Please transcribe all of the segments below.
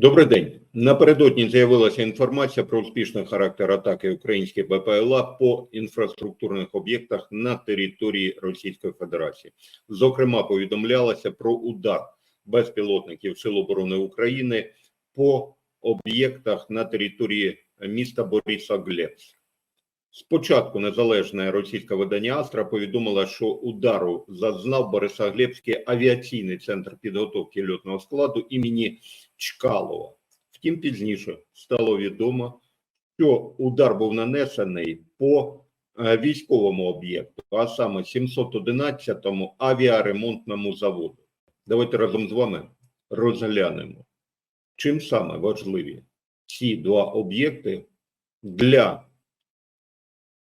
Добрий день. Напередодні з'явилася інформація про успішний характер атаки українських БПЛА по інфраструктурних об'єктах на території Російської Федерації. Зокрема, повідомлялося про удар безпілотників Сил оборони України по об'єктах на території міста Борисоглебськ. Спочатку незалежне російське видання Астра повідомило, що удару зазнав Борисоглебський авіаційний центр підготовки льотного складу імені Чкалова. Втім, пізніше стало відомо, що удар був нанесений по е, військовому об'єкту, а саме 711-му авіаремонтному заводу. Давайте разом з вами розглянемо, чим саме важливі ці два об'єкти для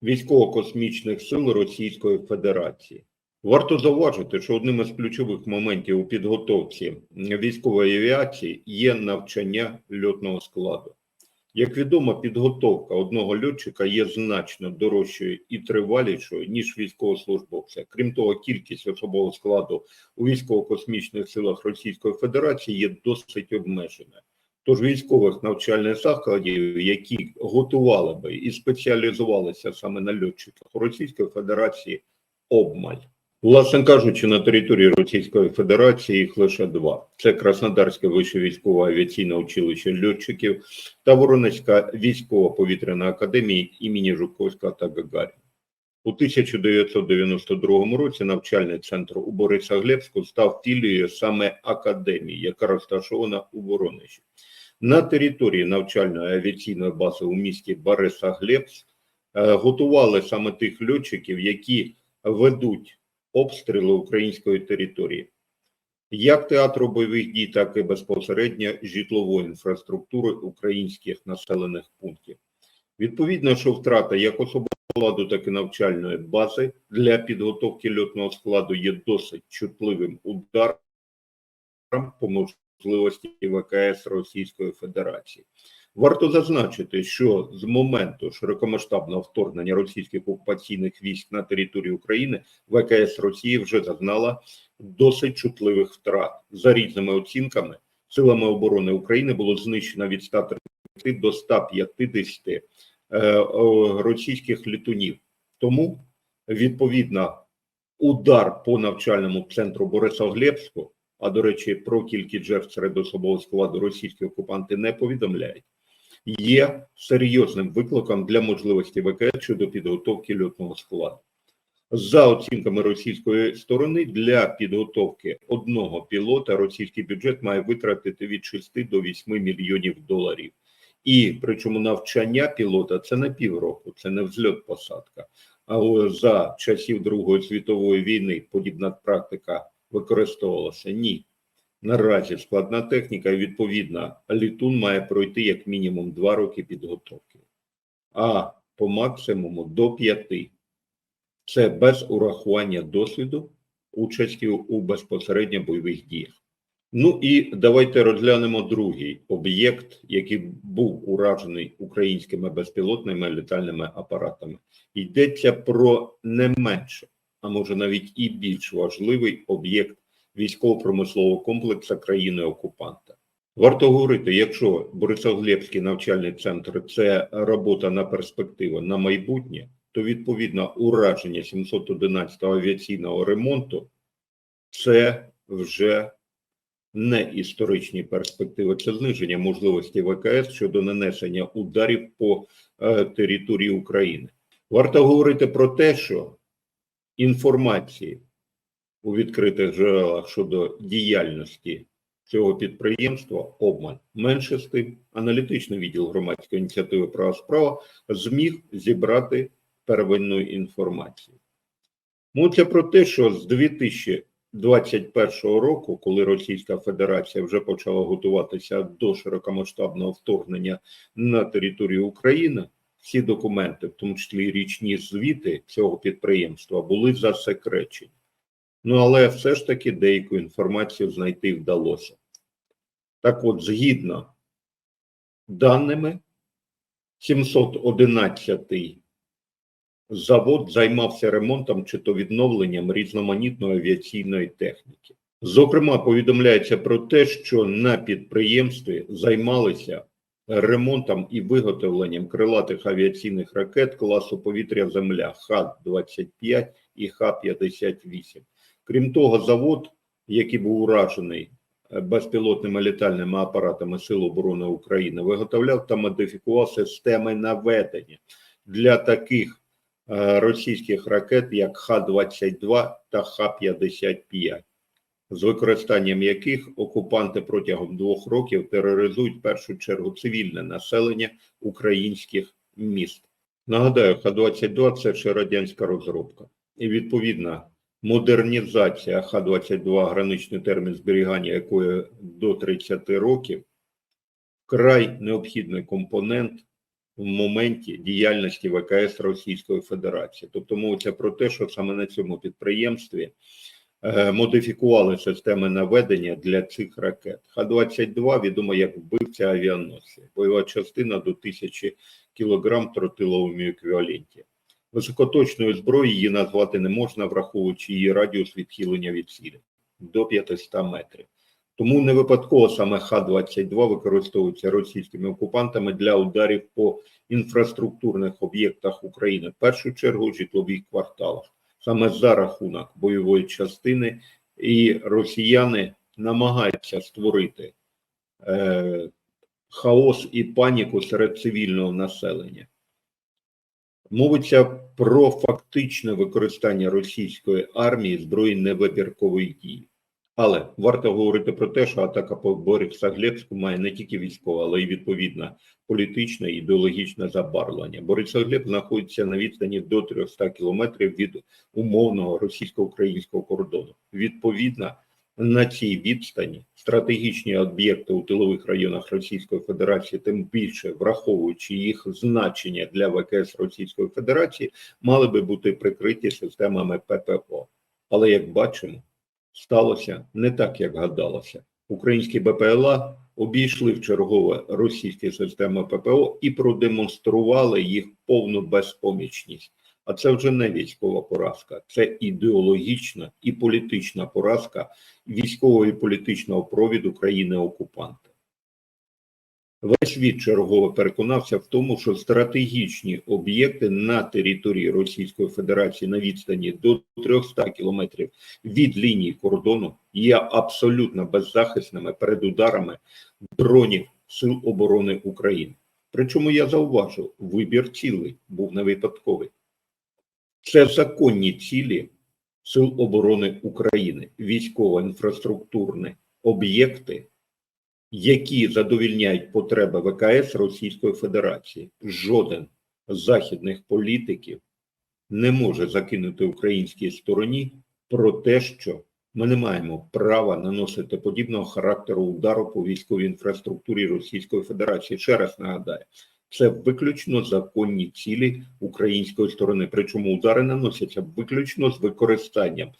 військово-космічних сил Російської Федерації. Варто зауважити, що одним із ключових моментів у підготовці військової авіації є навчання льотного складу. Як відомо, підготовка одного льотчика є значно дорожчою і тривалішою, ніж військовослужбовця. Крім того, кількість особового складу у військово-космічних силах Російської Федерації є досить обмеженою. Тож військових навчальних закладів, які готували би і спеціалізувалися саме на льотчиках у Російської Федерації, обмаль. Власне кажучи, на території Російської Федерації їх лише два: це Краснодарське вище військове авіаційне училище льотчиків та Воронезька військова повітряна академія імені Жуковського та Гагаріна. У 1992 році навчальний центр у Борисоглебську став філією саме академії, яка розташована у Воронежі. На території навчальної авіаційної бази у місті Борисоглебськ е, готували саме тих льотчиків, які ведуть обстріли української території, як театру бойових дій, так і безпосередньо житлової інфраструктури українських населених пунктів. Відповідно, що втрата як особового складу, так і навчальної бази для підготовки льотного складу є досить чутливим ударом по можливості ВКС Російської Федерації. Варто зазначити, що з моменту широкомасштабного вторгнення російських окупаційних військ на територію України ВКС Росії вже зазнала досить чутливих втрат. За різними оцінками, силами оборони України було знищено від 130 до 150 е, російських літунів. Тому відповідно удар по навчальному центру Борисоглебську. А до речі, про кількість жертв серед особового складу російські окупанти не повідомляють є серйозним викликом для можливості ВКС щодо підготовки льотного складу. За оцінками російської сторони, для підготовки одного пілота російський бюджет має витратити від 6 до 8 мільйонів доларів. І причому навчання пілота це не півроку, це не взльот посадка. А за часів Другої світової війни подібна практика використовувалася ні. Наразі складна техніка і відповідно літун має пройти як мінімум 2 роки підготовки, а по максимуму до 5. Це без урахування досвіду участі у безпосередньо бойових діях. Ну і давайте розглянемо другий об'єкт, який був уражений українськими безпілотними літальними апаратами. Йдеться про не менше, а може навіть і більш важливий об'єкт військово-промислового комплексу країни-окупанта. Варто говорити, якщо Борисоглебський навчальний центр це робота на перспективу на майбутнє, то відповідно ураження 711-го авіаційного ремонту це вже не історичні перспективи, це зниження можливості ВКС щодо нанесення ударів по е, території України. Варто говорити про те, що інформації у відкритих джерелах щодо діяльності цього підприємства обмаль. Менше з тим, аналітичний відділ громадської ініціативи права справа зміг зібрати первинну інформацію. Мовиться про те, що з 2021 року, коли Російська Федерація вже почала готуватися до широкомасштабного вторгнення на територію України, всі документи, в тому числі річні звіти цього підприємства, були засекречені. Ну, але все ж таки деяку інформацію знайти вдалося. Так от, згідно даними, 711-й завод займався ремонтом чи то відновленням різноманітної авіаційної техніки. Зокрема, повідомляється про те, що на підприємстві займалися ремонтом і виготовленням крилатих авіаційних ракет класу повітря Земля Х-25 і Х-58. Крім того, завод, який був уражений е, безпілотними літальними апаратами Сил оборони України, виготовляв та модифікував системи наведення для таких е, російських ракет, як Х-22 та Х-55 з використанням яких окупанти протягом двох років тероризують в першу чергу цивільне населення українських міст. Нагадаю, Х-22 – це ще радянська розробка, і відповідна модернізація Х-22, граничний термін зберігання якої до 30 років, вкрай необхідний компонент в моменті діяльності ВКС Російської Федерації. Тобто мовиться про те, що саме на цьому підприємстві е, модифікували системи наведення для цих ракет. Х-22 відомо як вбивця авіаносців, бойова частина до 1000 кг тротиловому еквіваленті. Високоточною зброєю її назвати не можна, враховуючи її радіус відхилення від цілі до 500 метрів. Тому не випадково саме Х-22 використовується російськими окупантами для ударів по інфраструктурних об'єктах України, в першу чергу житлових кварталах. Саме за рахунок бойової частини і росіяни намагаються створити е, хаос і паніку серед цивільного населення. Мовиться про фактичне використання російської армії зброї невибіркової дії. Але варто говорити про те, що атака по Борисоглебську має не тільки військове, але й відповідне політичне і ідеологічне забарвлення. Борисоглеб знаходиться на відстані до 300 кілометрів від умовного російсько-українського кордону. Відповідно, на цій відстані стратегічні об'єкти у тилових районах Російської Федерації, тим більше враховуючи їх значення для ВКС Російської Федерації, мали би бути прикриті системами ППО. Але як бачимо, сталося не так, як гадалося. Українські БПЛА обійшли в чергове російські системи ППО і продемонстрували їх повну безпомічність. А це вже не військова поразка, це ідеологічна і політична поразка військового і політичного провіду країни-окупанта. Весь світ чергово переконався в тому, що стратегічні об'єкти на території Російської Федерації на відстані до 300 кілометрів від лінії кордону є абсолютно беззахисними перед ударами дронів Сил оборони України. Причому я зауважу, вибір цілий був не випадковий. Це законні цілі Сил оборони України, військово-інфраструктурні об'єкти, які задовільняють потреби ВКС Російської Федерації. Жоден з західних політиків не може закинути українській стороні про те, що ми не маємо права наносити подібного характеру удару по військовій інфраструктурі Російської Федерації. Ще раз нагадаю, це виключно законні цілі української сторони. Причому удари наносяться виключно з використанням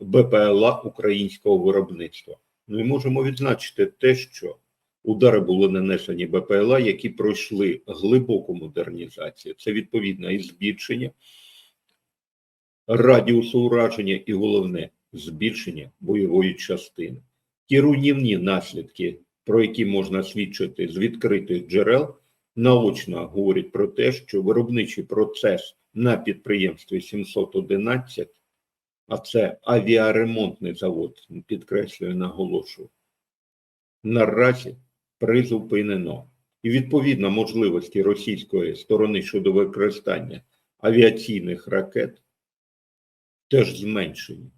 БПЛА українського виробництва. Ну і можемо відзначити те, що удари були нанесені БПЛА, які пройшли глибоку модернізацію. Це відповідно і збільшення радіусу ураження, і головне збільшення бойової частини. Ті руйнівні наслідки, про які можна свідчити з відкритих джерел наочно говорить про те, що виробничий процес на підприємстві 711, а це авіаремонтний завод, підкреслюю, наголошую, наразі призупинено. І відповідно можливості російської сторони щодо використання авіаційних ракет теж зменшені.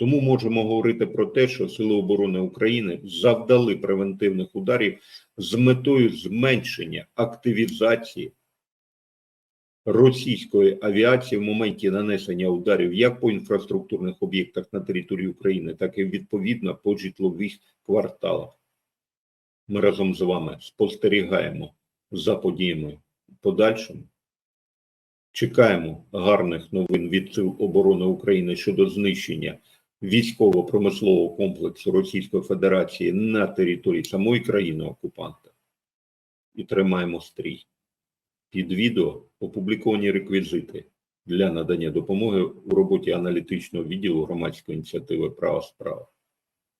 Тому можемо говорити про те, що Сили оборони України завдали превентивних ударів з метою зменшення активізації російської авіації в моменті нанесення ударів як по інфраструктурних об'єктах на території України, так і відповідно по житлових кварталах. Ми разом з вами спостерігаємо за подіями подальшому. Чекаємо гарних новин від Сил оборони України щодо знищення військово-промислового комплексу Російської Федерації на території самої країни окупанта і тримаємо стрій. Під відео опубліковані реквізити для надання допомоги у роботі аналітичного відділу громадської ініціативи Права справа.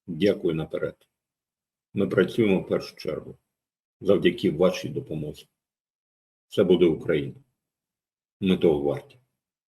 Дякую наперед. Ми працюємо в першу чергу завдяки вашій допомозі. Це буде Україна. Ми того варті.